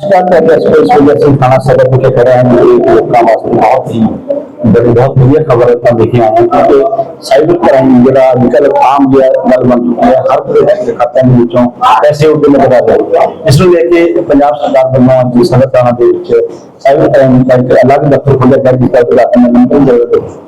थाना सदर मुख्य कार्यालय में घटना वास्तव बहुत ही बड़ी बहुत बढ़िया खबर है देखिए हैं क्योंकि साइबर क्राइम जरा निकल आम जो नल बन चुकी है हर तरह के खाते में बच्चों पैसे उठे नज़र आ रहे इस लेके पंजाब सरकार बनवा सदर थाना साइबर क्राइम अलग दफ्तर खोलिया गया जिसका उद्घाटन मंत्री ज़रूरत है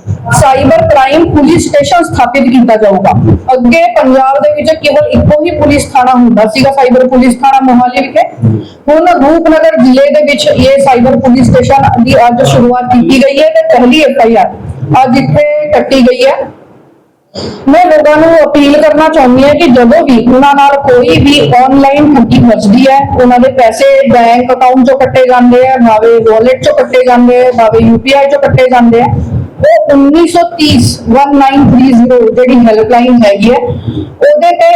ਸਾਈਬਰ ਕ੍ਰਾਈਮ ਪੁਲਿਸ ਸਟੇਸ਼ਨ ਸਥਾਪਿਤ ਕੀਤਾ ਜਾਊਗਾ ਅੱਗੇ ਪੰਜਾਬ ਦੇ ਵਿੱਚ ਕੇਵਲ ਇੱਕੋ ਹੀ ਪੁਲਿਸ ਥਾਣਾ ਹੁੰਦਾ ਸੀਗਾ ਸਾਈਬਰ ਪੁਲਿਸ ਥਾਣਾ ਮੋਹਾਲੀ ਵਿਖੇ ਹੁਣ ਰੂਪਨਗਰ ਜ਼ਿਲ੍ਹੇ ਦੇ ਵਿੱਚ ਇਹ ਸਾਈਬਰ ਪੁਲਿਸ ਸਟੇਸ਼ਨ ਦੀ ਅੱਜ ਸ਼ੁਰੂਆਤ ਕੀਤੀ ਗਈ ਹੈ ਤੇ ਪਹਿਲੀ ਐਫਆਈਆਰ ਅੱਜ ਇੱਥੇ ਕੱਟੀ ਗਈ ਹੈ ਮੈਂ ਲੋਕਾਂ ਨੂੰ ਅਪੀਲ ਕਰਨਾ ਚਾਹੁੰਦੀ ਹਾਂ ਕਿ ਜਦੋਂ ਵੀ ਉਹਨਾਂ ਨਾਲ ਕੋਈ ਵੀ ਆਨਲਾਈਨ ਠੱਗੀ ਵੱਜਦੀ ਹੈ ਉਹਨਾਂ ਦੇ ਪੈਸੇ ਬੈਂਕ ਅਕਾਊਂਟ ਚੋਂ ਕੱਟੇ ਜਾਂਦੇ ਆ ਭਾਵੇਂ ਵਾਲਟ ਚੋਂ ਕੱਟੇ ਜਾਂਦੇ ਆ ਭਾਵੇਂ ਯੂਪੀਆਈ ਚੋਂ ਕੱਟੇ ਜਾਂਦੇ ਆ ਉਹ 1930 1930 ਜਿਹੜੀ ਹੈਲਪਲਾਈਨ ਹੈਗੀ ਹੈ, ਉਹਦੇ ਤੇ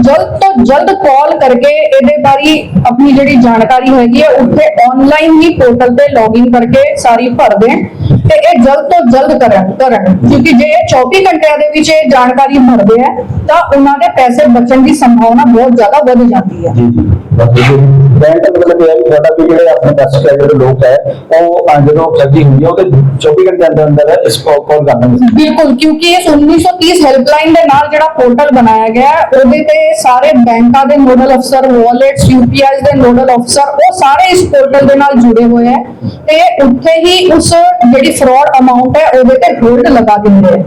ਜਲਦ ਤੋਂ ਜਲਦ ਕਾਲ ਕਰਕੇ ਇਹਦੇ ਬਾਰੇ ਆਪਣੀ ਜਿਹੜੀ ਜਾਣਕਾਰੀ ਹੈਗੀ ਹੈ, ਉੱਥੇ ਆਨਲਾਈਨ ਹੀ ਪੋਰਟਲ ਤੇ ਲੌਗਇਨ ਕਰਕੇ ਸਾਰੀ ਭਰ ਦੇਣ ਤੇ ਇਹ ਜਲਦ ਤੋਂ ਜਲਦ ਕਰਨ ਕਰਨ। ਕਿਉਂਕਿ ਜੇ ਇਹ 24 ਘੰਟਿਆਂ ਦੇ ਵਿੱਚ ਇਹ ਜਾਣਕਾਰੀ ਭਰਦੇ ਆ ਤਾਂ ਉਹਨਾਂ ਦੇ ਪੈਸੇ ਬਚਣ ਦੀ ਸੰਭਾਵਨਾ ਬਹੁਤ ਜ਼ਿਆਦਾ ਵੱਧ ਜਾਂਦੀ ਹੈ। ਜੀ ਜੀ। ਬੈਂਕ ਮਤਲਬ ਇਹ ਹੈ ਕਿ ਸਾਡਾ ਵੀ ਜਿਹੜੇ ਆਪਣੇ ਪੈਸੇ ਕੇ ਜਿਹੜੇ ਲੋਕ ਹੈ ਉਹ ਜਦੋਂ ਠੱਗੀ ਹੁੰਦੀ ਹੈ ਉਹਦੇ 24 ਘੰਟੇ ਅੰਦਰ ਅੰਦਰ ਇਸ ਕੋਲ ਕਰ ਦਿੰਦੇ ਬਿਲਕੁਲ ਕਿਉਂਕਿ ਇਸ 1930 ਹੈਲਪਲਾਈਨ ਦੇ ਨਾਲ ਜਿਹੜਾ ਪੋਰਟਲ ਬਣਾਇਆ ਗਿਆ ਹੈ, ਉਹਦੇ ਤੇ ਸਾਰੇ ਬੈਂਕਾਂ ਦੇ ਨੋਡਲ ਅਫਸਰ ਵਾਲਟਸ ਯੂਪੀਆਈ ਦੇ ਨੋਡਲ ਅਫਸਰ ਉਹ ਸਾਰੇ ਇਸ ਪੋਰਟਲ ਦੇ ਨਾਲ ਜੁੜੇ ਹੋਏ ਹੈ ਤੇ ਉੱਥੇ ਹੀ ਉਸ ਜਿਹੜੀ ਫਰਾਡ ਅਮਾਉਂਟ ਹੈ ਉਹਦੇ ਤੇ ਹੋਲਡ ਲਗਾ ਦਿੰਦੇ ਹੈ।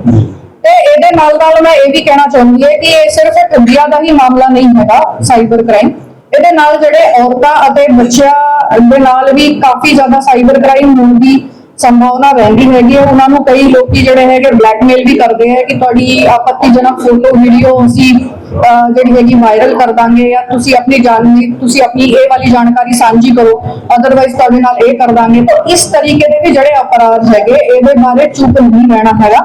ਤੇ ਇਹਦੇ ਨਾਲ ਨਾਲ ਮੈਂ ਇਹ ਵੀ ਕਹਿਣਾ ਚਾਹੁੰਦੀ ਹਾਂ ਕਿ ਇਹ ਸਿਰਫ ਠੱਗੀਆਂ ਦਾ ਹੀ ਮਾਮਲਾ ਨਹੀਂ ਹੈਗਾ ਸਾਈਬਰ ਕ੍ਰਾਈਮ ਇਹਦੇ ਨਾਲ ਜਿਹੜੇ ਔਰਤਾਂ ਅਤੇ ਬੱਚਿਆਂ ਦੇ ਨਾਲ ਵੀ ਕਾਫੀ ਜ਼ਿਆਦਾ ਸਾਈਬਰ ਕ੍ਰਾਈਮ ਹੋਣ ਦੀ ਸੰਭਾਵਨਾ ਰਹਿੰਦੀ ਹੈਗੀ ਹੈ। ਉਹਨਾਂ ਨੂੰ ਕਈ ਲੋਕੀ ਜਿਹੜੇ ਹੈਗੇ ਬਲੈਕਮੇਲ ਵੀ ਕਰਦੇ ਹੈ ਕਿ ਤੁਹਾਡੀ ਆਪੱਤੀਜਨਕ ਫੋਟੋ ਵੀਡੀਓ ਅਸੀਂ ਜਿਹੜੀ ਹੈਗੀ ਵਾਇਰਲ ਕਰ ਦਾਂਗੇ ਜਾਂ ਤੁਸੀਂ ਆਪਣੀ ਜਾਣਨੀ, ਤੁਸੀਂ ਆਪਣੀ ਇਹ ਵਾਲੀ ਜਾਣਕਾਰੀ ਸਾਂਝੀ ਕਰੋ। ਅਦਰਵਾਈਜ਼ ਤੁਹਾਡੇ ਨਾਲ ਇਹ ਕਰ ਦਾਂਗੇ। ਤਾਂ ਇਸ ਤਰੀਕੇ ਦੇ ਵੀ ਜਿਹੜੇ ਅਪਰਾਧ ਹੈਗੇ, ਇਹਦੇ ਬਾਰੇ ਚੁੱਪ ਨਹੀਂ ਰਹਿਣਾ ਹੈਗਾ।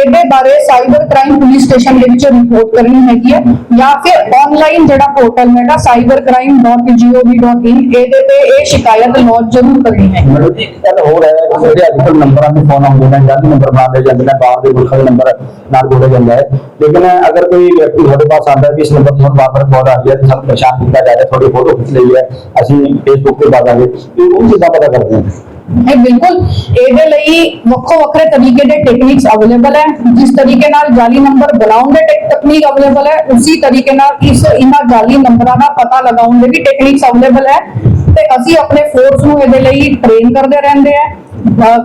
ਇਹਦੇ ਬਾਰੇ ਸਾਈਬਰ ਕ੍ਰਾਈਮ ਪੁਲਿਸ ਸਟੇਸ਼ਨ ਦੇ ਵਿੱਚ ਰਿਪੋਰਟ ਕਰਨੀ ਹੈਗੀ ਹੈ। ਜਾਂ ਫਿਰ ਆਨਲਾਈਨ ਜਿਹੜਾ ਪੋਰਟਲ ਹੈਗਾ, cybercrime.gov.in ਇਹਦੇ ਤੇ ਇਹ ਸ਼ਿਕਾਇਤ ਲੌਂਚ ਜ਼ਰੂਰ ਕਰਨੀ ਹੈ। ਮੈਨੂੰ ਇੱਕ ਗੱਲ ਹੋਰ ਹੈ ਜਿਹੜੇ ਅੱਜ ਕੱਲ੍ਹ ਨੰਬਰਾਂ ਦੇ ਫੋਨ ਆਉਂਦੇ ਨੇ ਜਾਲੀ ਨੰਬਰ ਬਣਾਉਂਦੇ ਜਾਂਦੇ ਨੇ ਬਾਹਰ ਦੇ ਮੁਲਕਾਂ ਦੇ ਨੰਬਰ ਨਾਲ ਜੋੜਿਆ ਜਾਂਦਾ ਹੈ ਲੇਕਿਨ ਅਗਰ ਕੋਈ ਵਿਅਕਤੀ ਤੁਹਾਡੇ ਪਾਸ ਆਉਂਦਾ ਹੈ ਕਿ ਇਸ ਨੰਬਰ ਤੋਂ ਬਾਰ-ਬਾਰ ਕਾਲ ਆ ਰਹੀ ਹੈ ਸਾਨੂੰ ਪਰੇਸ਼ਾਨ ਕੀਤਾ ਜਾ ਰਿਹਾ, ਤੁਹਾਡੀ ਫੋਟੋ ਖਿੱਚ ਲਈ ਹੈ, ਅਸੀਂ ਫੇਸਬੁੱਕ ਤੇ ਪਾ ਦਾਂਗੇ, ਤੇ ਉਹ ਚੀਜ਼ਾਂ ਪਤਾ ਕਰਦੇ ਹਾਂ। ਹੈ ਬਿਲਕੁਲ। ਇਹਦੇ ਲਈ ਵੱਖੋ ਵੱਖਰੇ ਤਰੀਕੇ ਦੇ ਟੈਕਨੀਕਸ ਅਵੇਲੇਬਲ ਹੈ। ਜਿਸ ਤਰੀਕੇ ਨਾਲ ਜਾਲੀ ਨੰਬਰ ਬਣਾਉਣ ਦੇ ਤਕਨੀਕ ਅਵੇਲੇਬਲ ਹੈ, ਉਸੇ ਤਰੀਕੇ ਨਾਲ ਇਸ ਇਹਨਾਂ ਜਾਲੀ ਨੰਬਰਾਂ ਦਾ ਪਤਾ ਲਗਾਉਣ ਦੇ ਵੀ ਟੈਕਨੀਕਸ ਅਵੇਲੇਬਲ ਹੈ। ਤੇ ਅਸੀਂ ਆਪਣੇ ਫੋਰਸ ਨੂੰ ਇਹਦੇ ਲਈ ਟ੍ਰੇਨ ਕਰਦੇ ਰਹਿੰਦੇ ਆ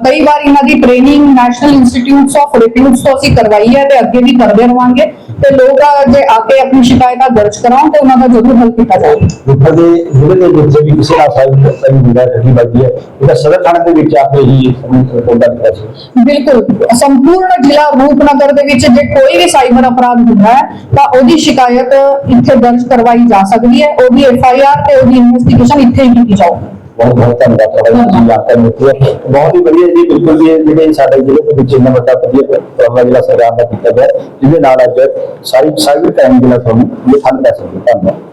ਕਈ ਵਾਰ ਇਹਨਾਂ ਦੀ training national institutes of reputes ਤੋਂ ਅਸੀਂ ਕਰਵਾਈ ਹੈ ਤੇ ਅੱਗੇ ਵੀ ਕਰਦੇ ਰਵਾਂਗੇ ਤੇ ਲੋਕ ਅਹ, ਜੇ ਆ ਕੇ ਆਪਣੀ ਸ਼ਿਕਾਇਤਾਂ ਦਰਜ ਕਰਾਉਣ ਤੇ ਉਹਨਾਂ ਦਾ ਜ਼ਰੂਰ ਹੱਲ ਕੀਤਾ ਜਾਏਗਾ ਰੂਪਾ ਦੇ ਜ਼ਿਲ੍ਹੇ ਦੇ ਵਿੱਚ ਵੀ ਕਿਸੇ ਨਾਲ ਸਾਈਡ ਕਰੀ ਹੁੰਦਾ ਹੈ ਠੱਗੀ ਵੱਜਦੀ ਹੈ ਉਹਦਾ ਸਦਰ ਥਾਣੇ ਦੇ ਵਿੱਚ ਆ ਕੇ ਹੀ ਰਿਪੋਰਟ ਦਿੱਤਾ ਸੀ ਬਿਲਕੁਲ ਸੰਪੂਰਨ ਜ਼ਿਲ੍ਹਾ ਰੂਪਨਗਰ ਦੇ ਵਿੱਚ ਜੇ ਕੋਈ ਵੀ ਸਾਈਬਰ ਅਪਰਾਧ ਹੁੰਦਾ ਹੈ ਤਾਂ ਉਹਦੀ ਸ਼ਿਕਾਇਤ ਇੱਥੇ ਦਰਜ ਕਰਵਾਈ ਜਾ ਸਕਦੀ ਹੈ ਉਹਦੀ ਐਫ ਆਈ ਆਰ ਤੇ ਉਹਦੀ ਇਨਵੈਸਟੀਗੇਸ਼ਨ ਇੱਥੇ ਹੀ ਕੀਤੀ ਜਾਊਗੀ ਬਹੁਤ ਬਹੁਤ ਧੰਨਵਾਦ ਤੁਹਾਡਾ ਜੀ ਜਾਣਕਾਰੀ ਦਿੱਤੀ ਹੈ ਬਹੁਤ ਹੀ ਵਧੀਆ ਜੀ ਬਿਲਕੁਲ ਜੀ ਇਹ ਜਿਹੜੇ ਸਾਡੇ ਜ਼ਿਲ੍ਹੇ ਦੇ ਵਿੱਚ ਇੰਨਾ ਵੱਡਾ ਵਧੀਆ ਪ੍ਰੋਗਰਾਮ ਜਿਹੜਾ ਸਰਕਾਰ ਦਾ ਕੀਤਾ ਗਿਆ ਜਿਹਦੇ ਨਾਲ ਅੱਜ ਸਾਰੀ ਸਾਰੀ ਟਾਈਮ ਜਿਹੜਾ ਤੁਹਾਨੂੰ ਇਹ ਫੰਡ ਪੈਸੇ ਧੰਨਵਾਦ